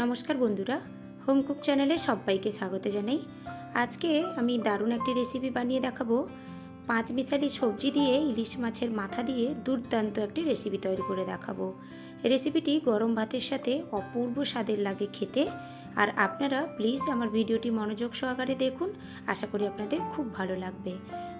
নমস্কার বন্ধুরা, home cook চ্যানেলে সবাইকে স্বাগত জানাই। আজকে আমি দারুণ একটি রেসিপি বানিয়ে দেখাবো। পাঁচ মিশালি সবজি দিয়ে ইলিশ মাছের মাথা দিয়ে দুর্দান্ত একটি রেসিপি তৈরি করে দেখাবো। রেসিপিটি গরম ভাতের সাথে অপূর্ব স্বাদের লাগে খেতে। আর আপনারা প্লিজ আমার ভিডিওটি মনোযোগ সহকারে দেখুন। আশা করি আপনাদের খুব ভালো লাগবে।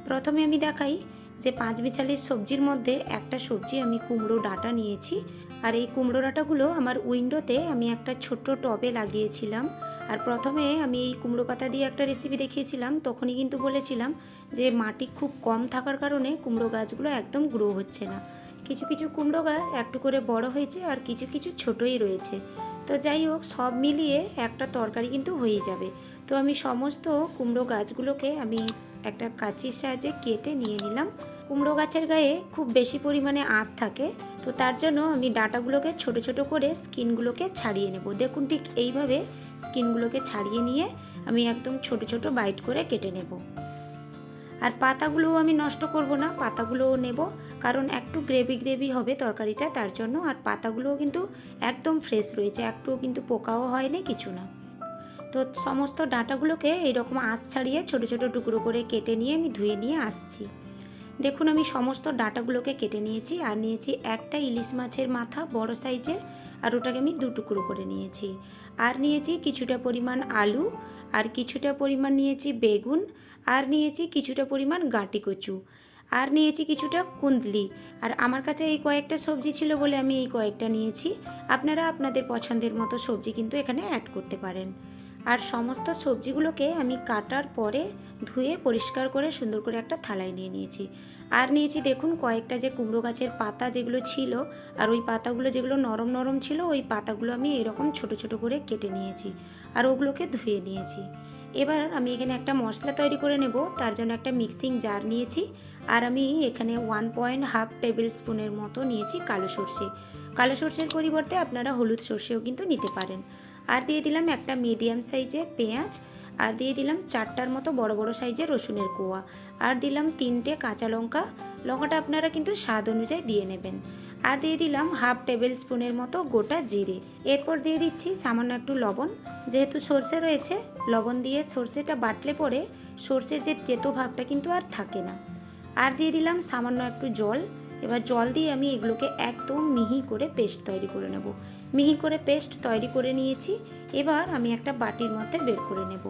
প্রথমে আমি দেখাই যে পাঁচ বিছালির সবজির মধ্যে একটা সবজি আমি কুমড়ো ডাঁটা নিয়েছি। আর এই কুমড়ো ডাঁটাগুলো আমার উইন্ডোতে আমি একটা ছোট্ট টবে লাগিয়েছিলাম। আর প্রথমে আমি এই কুমড়ো পাতা দিয়ে একটা রেসিপি দেখিয়েছিলাম, তখনই কিন্তু বলেছিলাম যে মাটি খুব কম থাকার কারণে কুমড়ো গাছগুলো একদম গ্রো হচ্ছে না। কিছু কিছু কুমড়ো গাছ একটু করে বড় হয়েছে আর কিছু কিছু ছোটই রয়েছে। তো যাই হোক, সব মিলিয়ে একটা তরকারি কিন্তু হয়ে যাবে। তো আমি সমস্ত কুমড়ো গাছগুলোকে আমি একটা কাঁচির সাহায্যে কেটে নিয়ে নিলাম। কুমড়ো গাছের গায়ে খুব বেশি পরিমাণে আঁশ থাকে তো তার জন্য আমি ডাঁটাগুলোকে ছোট ছোট করে স্কিনগুলোকে ছাড়িয়ে নেব। দেখুন ঠিক এইভাবে স্কিনগুলোকে ছাড়িয়ে নিয়ে আমি একদম ছোট ছোট বাইট করে কেটে নেব। আর পাতাগুলোও আমি নষ্ট করব না, পাতাগুলোও নেব, কারণ একটু গ্রেভি গ্রেভি হবে তরকারিটা তার জন্য, আর পাতাগুলোও কিন্তু একদম ফ্রেশ রয়েছে, একটুও কিন্তু পোকাও হয়নি, কিছু না। তো সমস্ত ডাঁটাগুলোকে এইরকম আঁশ ছাড়িয়ে ছোট ছোট টুকরো করে কেটে নিয়ে আমি ধুয়ে নিয়ে আসছি। দেখুন, আমি সমস্ত ডাঁটাগুলোকে কেটে নিয়েছি আর নিয়েছি একটা ইলিশ মাছের মাথা বড় সাইজের আর ওটাকে আমি দু টুকরো করে নিয়েছি। আর নিয়েছি কিছুটা পরিমাণ আলু, আর কিছুটা পরিমাণ নিয়েছি বেগুন, আর নিয়েছি কিছুটা পরিমাণ গাটি কচু, আর নিয়েছি কিছুটা কুন্দলি আর আমার কাছে এই কয়েকটা সবজি ছিল বলে আমি এই কয়েকটা নিয়েছি। আপনারা আপনাদের পছন্দের মতো সবজি কিন্তু এখানে অ্যাড করতে পারেন। আর সমস্ত সবজিগুলোকে আমি কাটার পরে ধুয়ে পরিষ্কার করে সুন্দর করে একটা থালায় নিয়ে নিয়েছি। আর নিয়েছি দেখুন কয়েকটা যে কুমড়ো গাছের পাতা যেগুলো ছিল আর ওই পাতাগুলো যেগুলো নরম নরম ছিল ওই পাতাগুলো আমি এরকম ছোট ছোট করে কেটে নিয়েছি আর ওগুলোকে ধুয়ে নিয়েছি। এবার আমি এখানে একটা মশলা তৈরি করে নেব, তার জন্য একটা মিক্সিং জার নিয়েছি আর আমি এখানে ওয়ান পয়েন্ট হাফ টেবিল স্পুনের মতো নিয়েছি কালো সর্ষে। কালো সর্ষের পরিবর্তে আপনারা হলুদ সর্ষেও কিন্তু নিতে পারেন। আর দিয়ে দিলাম একটা মিডিয়াম সাইজের পেঁয়াজ, আর দিয়ে দিলাম চারটার মতো বড় বড় সাইজের রসুনের কোয়া, আর দিলাম তিনটে কাঁচা লঙ্কা। লঙ্কাটা আপনারা কিন্তু স্বাদ অনুযায়ী দিয়ে নেবেন। আর দিয়ে দিলাম হাফ টেবিল স্পুনের মতো গোটা জিরে। এরপর দিয়ে দিচ্ছি সামান্য একটু লবণ। যেহেতু সর্ষে রয়েছে, লবণ দিয়ে সর্ষেটা বাটলে পরে সর্ষের যে তেতো ভাবটা কিন্তু আর থাকে না। আর দিয়ে দিলাম সামান্য একটু জল। এবার জল দিয়ে আমি এগুলোকে একদম মিহি করে পেস্ট তৈরি করে নেব। মিহি করে পেস্ট তৈরি করে নিয়েছি। এবার আমি একটা বাটির মধ্যে বের করে নেব।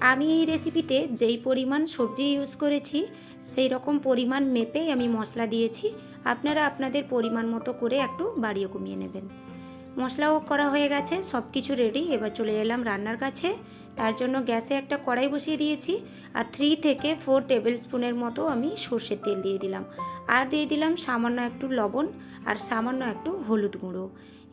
আমি এই রেসিপিতে যেই পরিমাণ সবজি ইউজ করেছি, সেই রকম পরিমাণ মেপেই আমি মশলা দিয়েছি। আপনারা আপনাদের পরিমাণ মতো করে একটু বাড়িয়ে কমিয়ে নেবেন। মশলাও করা হয়ে গেছে সব কিছু রেডি এবার চলে এলাম রান্নার কাছে। তার জন্য গ্যাসে একটা কড়াই বসিয়ে দিয়েছি আর থ্রি থেকে ফোর টেবিল স্পুনের মতো আমি সর্ষের তেল দিয়ে দিলাম। আর দিয়ে দিলাম সামান্য একটু লবণ। আর সামান্য একটু হলুদ গুঁড়ো।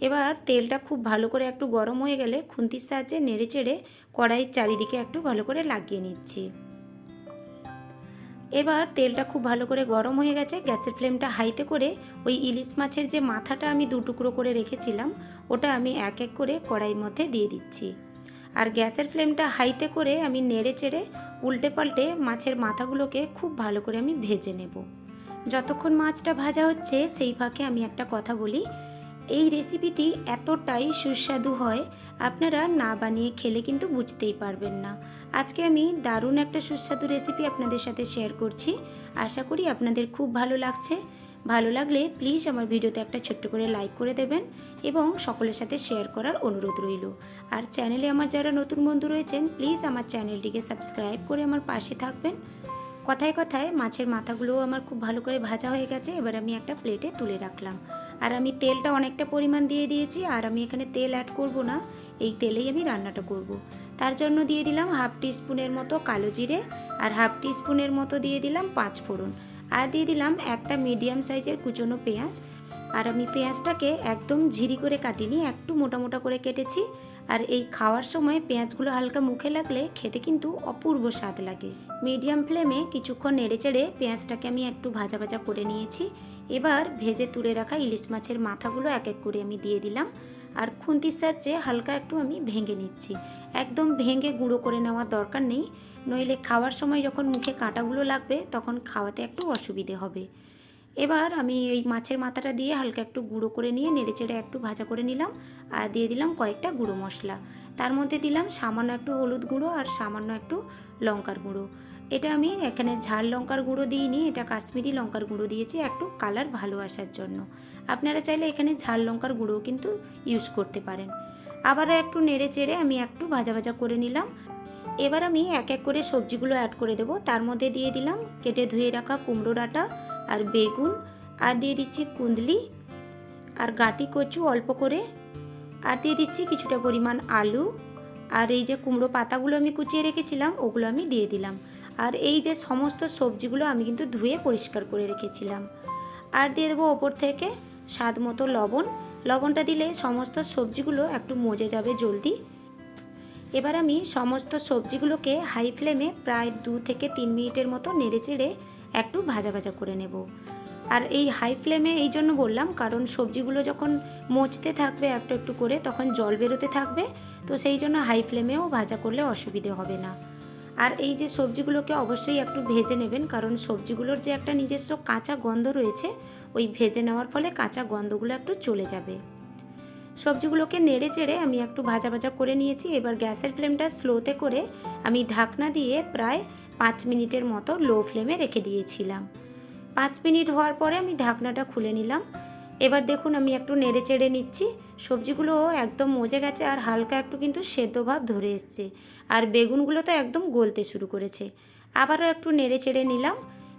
এবার তেলটা খুব ভালো করে একটু গরম হয়ে গেলে খুন্তির সাহায্যে নেড়ে চেড়ে কড়াইয়ের চারিদিকে একটু ভালো করে লাগিয়ে নিচ্ছি। এবার তেলটা খুব ভালো করে গরম হয়ে গেছে, গ্যাসের ফ্লেমটা হাইতে করে ওই ইলিশ মাছের যে মাথাটা আমি দু টুকরো করে রেখেছিলাম, ওটা আমি এক এক করে কড়াইয়ের মধ্যে দিয়ে দিচ্ছি। আর গ্যাসের ফ্লেমটা হাইতে করে আমি নেড়ে চেড়ে উল্টে পাল্টে মাছের মাথাগুলোকে খুব ভালো করে আমি ভেজে নেব। যতক্ষণ মাছটা ভাজা হচ্ছে, সেই ফাঁকে আমি একটা কথা বলি। এই রেসিপিটি এতটাই সুস্বাদু হয়, আপনারা না বানিয়ে খেলে কিন্তু বুঝতেই পারবেন না। আজকে আমি দারুণ একটা সুস্বাদু রেসিপি আপনাদের সাথে শেয়ার করছি। আশা করি আপনাদের খুব ভালো লাগছে। ভালো লাগলে প্লিজ আমার ভিডিওতে একটা ছোট্ট করে লাইক করে দেবেন এবং সকলের সাথে শেয়ার করার অনুরোধ রইল। আর চ্যানেলে আমার যারা নতুন বন্ধু রয়েছেন, প্লিজ আমার চ্যানেলটিকে সাবস্ক্রাইব করে আমার পাশে থাকবেন। কথায় কথায় মাছের মাথাগুলোও আমার খুব ভালো করে ভাজা হয়ে গেছে, এবার আমি একটা প্লেটে তুলে রাখলাম। আর আমি তেলটা অনেকটা পরিমাণ দিয়ে দিয়েছি, আর আমি এখানে তেল অ্যাড করব না, এই তেলেই আমি রান্নাটা করব। তার জন্য দিয়ে দিলাম হাফ স্পুনের মতো কালো জিরে, আর হাফ স্পুনের মতো দিয়ে দিলাম পাঁচ ফোড়ন। আর দিয়ে দিলাম একটা মিডিয়াম সাইজের কুচনো পেঁয়াজ। আর আমি পেঁয়াজটাকে একদম ঝিরি করে কাটিনি, একটু মোটা মোটা করে কেটেছি। আর এই খাওয়ার সময় পেঁয়াজগুলো হালকা মুখে লাগলে খেতে কিন্তু অপূর্ব স্বাদ লাগে। মিডিয়াম ফ্লেমে কিছুক্ষণ নেড়ে চেড়ে পেঁয়াজটাকে আমি একটু ভাজা ভাজা করে নিয়েছি। এবার ভেজে তুলে রাখা ইলিশ মাছের মাথাগুলো এক এক করে আমি দিয়ে দিলাম। আর খুন্তির সাহায্যে হালকা একটু আমি ভেঙে নিচ্ছি। একদম ভেঙে গুঁড়ো করে নেওয়ার দরকার নেই। নইলে খাওয়ার সময় যখন মুখে কাঁটাগুলো লাগবে, তখন খাওয়াতে একটু অসুবিধে হবে। এবার আমি ওই মাছের মাথাটা দিয়ে হালকা একটু গুঁড়ো করে নিয়ে নেড়ে চেড়ে একটু ভাজা করে নিলাম আর দিয়ে দিলাম কয়েকটা গুঁড়ো মশলা। তার মধ্যে দিলাম সামান্য একটু হলুদ গুঁড়ো আর সামান্য একটু লঙ্কার গুঁড়ো। এটা আমি এখানে ঝাল লঙ্কার গুঁড়ো দিইনি, এটা কাশ্মীরি লঙ্কার গুঁড়ো দিয়েছি একটু কালার ভালো আসার জন্য। আপনারা চাইলে এখানে ঝাল লঙ্কার গুঁড়ো কিন্তু ইউজ করতে পারেন। আবারও একটু নেড়ে চেড়ে আমি একটু ভাজা ভাজা করে নিলাম। এবার আমি এক এক করে সবজিগুলো অ্যাড করে দেবো। তার মধ্যে দিয়ে দিলাম কেটে ধুয়ে রাখা কুমড়ো ডাঁটা আর বেগুন, আর দিয়ে দিচ্ছি কুন্দলি আর গাটি কচু অল্প করে, আর দিয়ে দিচ্ছি কিছুটা পরিমাণ আলু, আর এই যে কুমড়ো পাতাগুলো আমি কুচিয়ে রেখেছিলাম, ওগুলো আমি দিয়ে দিলাম। আর এই যে সমস্ত সবজিগুলো আমি কিন্তু ধুয়ে পরিষ্কার করে রেখেছিলাম। আর দিয়ে দেবো ওপর থেকে স্বাদ মতো লবণ। লবণটা দিলে সমস্ত সবজিগুলো একটু মজে যাবে জলদি। এবার আমি সমস্ত সবজিগুলোকে হাই ফ্লেমে প্রায় দু থেকে তিন মিনিটের মতো নেড়ে চেড়ে একটু ভাজা ভাজা করে নেব। আর এই হাই ফ্লেমে এই জন্য বললাম, কারণ সবজিগুলো যখন মচতে থাকবে একটু একটু করে, তখন জল বেরোতে থাকবে, তো সেই জন্য হাই ফ্লেমেও ভাজা করলে অসুবিধে হবে না। আর এই যে সবজিগুলোকে অবশ্যই একটু ভেজে নেবেন, কারণ সবজিগুলোর যে একটা নিজস্ব কাঁচা গন্ধ রয়েছে, ওই ভেজে নেওয়ার ফলে কাঁচা গন্ধগুলো একটু চলে যাবে। সবজিগুলোকে নেড়ে চেড়ে আমি একটু ভাজা ভাজা করে নিয়েছি। এবার গ্যাসের ফ্লেমটা স্লোতে করে আমি ঢাকনা দিয়ে প্রায় পাঁচ মিনিটের মতো লো ফ্লেমে রেখে দিয়েছিলাম। পাঁচ মিনিট হওয়ার পরে আমি ঢাকনাটা খুলে নিলাম। এবার দেখুন আমি একটু নেড়ে চেড়ে নিচ্ছি। সবজিগুলো একদম মজে গেছে আর হালকা একটু কিন্তু সেদ্ধ ভাব ধরে এসছে। আর বেগুনগুলো তো একদম গলতে শুরু করেছে। আবারও একটু নেড়ে চেড়ে নিলাম।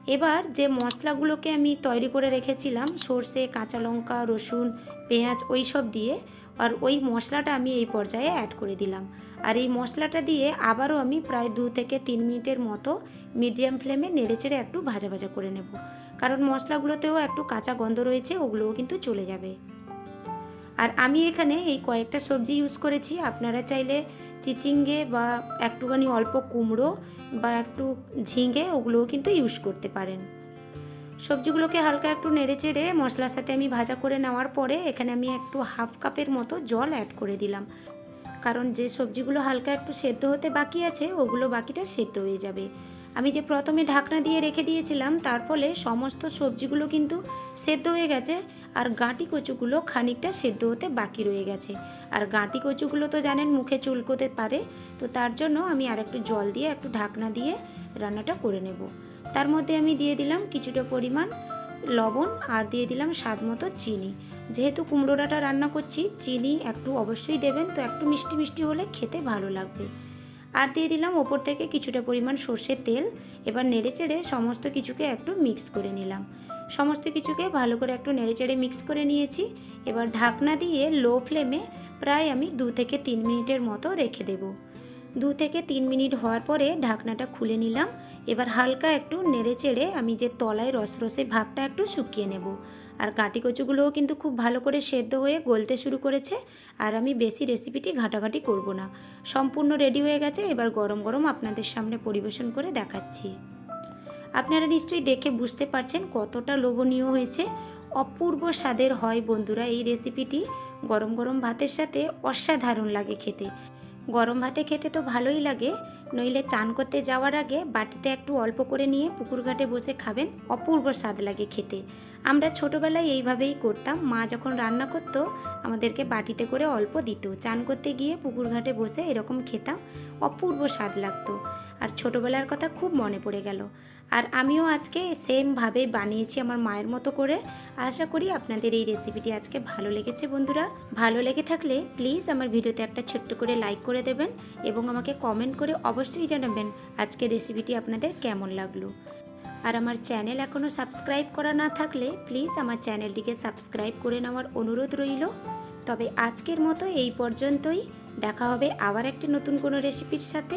এবার যে মশলাগুলোকে আমি তৈরি করে রেখেছিলাম, সর্ষে, কাঁচা লঙ্কা, রসুন, পেঁয়াজ ওই সব দিয়ে আর ওই মশলাটা আমি এই পর্যায়ে অ্যাড করে দিলাম। আর এই মশলাটা দিয়ে আবারও আমি প্রায় দু থেকে তিন মিনিটের মতো মিডিয়াম ফ্লেমে নেড়েচেড়ে একটু ভাজা ভাজা করে নেব। কারণ মশলাগুলোতেও একটু কাঁচা গন্ধ রয়েছে, ওগুলোও কিন্তু চলে যাবে। আর আমি এখানে এই কয়েকটা সবজি ইউজ করেছি। আপনারা চাইলে চিচিঙ্গে বা একটুখানি অল্প কুমড়ো বা একটু ঝিঙে ওগুলোও কিন্তু ইউজ করতে পারেন। সবজিগুলোকে হালকা একটু নেড়ে চেড়ে মশলার সাথে আমি ভাজা করে নেওয়ার পরে এখানে আমি একটু হাফ কাপের মতো জল অ্যাড করে দিলাম। কারণ যে সবজিগুলো হালকা একটু সেদ্ধ হতে বাকি আছে, ওগুলো বাকিটা সেদ্ধ হয়ে যাবে। আমি যে প্রথমে ঢাকনা দিয়ে রেখে দিয়েছিলাম, তার ফলে সমস্ত সবজিগুলো কিন্তু সেদ্ধ হয়ে গেছে আর গাঁটি কচুগুলো খানিকটা সেদ্ধ হতে বাকি রয়ে গেছে। আর গাঁটি কচুগুলো তো জানেন মুখে চুলকোতে পারে, তো তার জন্য আমি আর একটু জল দিয়ে একটু ঢাকনা দিয়ে রান্নাটা করে নেব। তার মধ্যে আমি দিয়ে দিলাম কিছুটা পরিমাণ লবণ আর দিয়ে দিলাম স্বাদ মতো চিনি। যেহেতু কুমড়ো রান্না করছি, চিনি একটু অবশ্যই দেবেন, তো একটু মিষ্টি মিষ্টি হলে খেতে ভালো লাগবে। আর দিয়ে দিলাম ওপর থেকে কিছুটা পরিমাণ সর্ষের তেল। এবার নেড়ে চেড়ে সমস্ত কিছুকে একটু মিক্স করে নিলাম। সমস্ত কিছুকে ভালো করে একটু নেড়ে চেড়ে মিক্স করে নিয়েছি। এবার ঢাকনা দিয়ে লো ফ্লেমে প্রায় আমি দু থেকে তিন মিনিটের মতো রেখে দেব। দু থেকে তিন মিনিট হওয়ার পরে ঢাকনাটা খুলে নিলাম। এবার হালকা একটু নেড়ে চেড়ে আমি যে তলায় রসরসে ভাবটা একটু শুকিয়ে নেব। আর কাটি কচুগুলোও কিন্তু খুব ভালো করে সেদ্ধ হয়ে গলতে শুরু করেছে। আর আমি বেশি রেসিপিটি ঘাটাঘাটি করব না। সম্পূর্ণ রেডি হয়ে গেছে, এবার গরম গরম আপনাদের সামনে পরিবেশন করে দেখাচ্ছি। আপনারা নিশ্চয়ই দেখে বুঝতে পারছেন কতটা লোভনীয় হয়েছে। অপূর্ব স্বাদের হয় বন্ধুরা এই রেসিপিটি। গরম গরম ভাতের সাথে অসাধারণ লাগে খেতে। গরম ভাতে খেতে তো ভালোই লাগে। নইলে চান করতে যাওয়ার আগে বাটিতে একটু অল্প করে নিয়ে পুকুর ঘাটে বসে খাবেন। অপূর্ব স্বাদ লাগে খেতে। আমরা ছোটোবেলায় এইভাবেই করতাম। মা যখন রান্না করতো, আমাদেরকে বাটিতে করে অল্প দিত। চান করতে গিয়ে পুকুর ঘাটে বসে এরকম খেতাম। অপূর্ব স্বাদ লাগতো। আর ছোটোবেলার কথা খুব মনে পড়ে গেল। আর আমিও আজকে সেমভাবে বানিয়েছি আমার মায়ের মতো করে। আশা করি আপনাদের এই রেসিপিটি আজকে ভালো লেগেছে বন্ধুরা। ভালো লেগে থাকলে প্লিজ আমার ভিডিওতে একটা ছোট্ট করে লাইক করে দেবেন এবং আমাকে কমেন্ট করে অবশ্যই জানাবেন আজকে রেসিপিটি আপনাদের কেমন লাগল। আর আমার চ্যানেল এখনও সাবস্ক্রাইব করা না থাকলে প্লিজ আমার চ্যানেলটিকে সাবস্ক্রাইব করে নেওয়ার অনুরোধ রইল। তবে আজকের মতো এই পর্যন্তই। দেখা হবে আবার একটি নতুন কোনো রেসিপির সাথে।